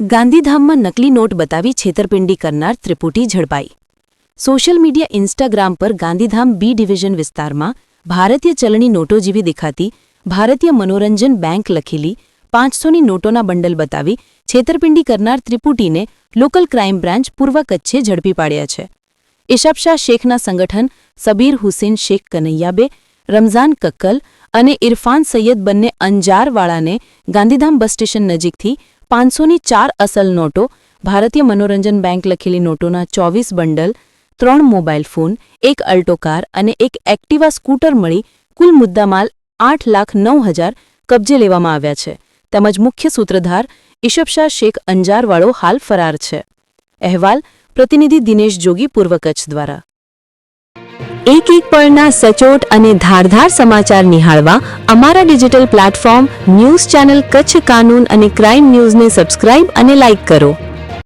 ગાંધીધામમાં નકલી નોટ બતાવી છેતરપિંડી કરનાર ત્રિપુટી ઝડપાઈ. સોશિયલ મીડિયા ઇન્સ્ટાગ્રામ પર ગાંધીધામ બી ડિવિઝન વિસ્તારમાં ભારતીય ચલણી નોટો જેવી દેખાતી ભારતીય મનોરંજન બેંક લખેલી પાંચસોની નોટોના બંડલ બતાવી છેતરપિંડી કરનાર ત્રિપુટીને લોકલ ક્રાઇમ બ્રાન્ચ પૂર્વ કચ્છે ઝડપી પાડ્યા છે. ઇશાબશાહ શેખના સંગઠન સબીર હુસેન શેખ કનૈયાબે, રમઝાન કક્કલ અને ઇરફાન સૈયદ બંને અંજારવાળાને ગાંધીધામ બસ સ્ટેશન નજીકથી પાંચસોની ચાર અસલ નોટો ભારતીય મનોરંજન બેંક લખેલી નોટોના ચોવીસ બંડલ, ત્રણ મોબાઈલ ફોન, એક અલ્ટો કાર અને એક એક્ટિવા સ્કૂટર મળી કુલ મુદ્દામાલ આઠ લાખ નવ હજાર કબજે લેવામાં આવ્યા છે. તેમજ મુખ્ય સૂત્રધાર ઇશબશાહ શેખ અંજારવાળો હાલ ફરાર છે. અહેવાલ પ્રતિનિધિ દિનેશ જોગી, પૂર્વ કચ્છ દ્વારા. એક એક પળના સચોટ અને ધારધાર સમાચાર નિહાળવા અમારા digital platform news channel Kutch Kanoon અને ક્રાઇમ ન્યૂઝને સબસ્ક્રાઇબ અને લાઇક કરો.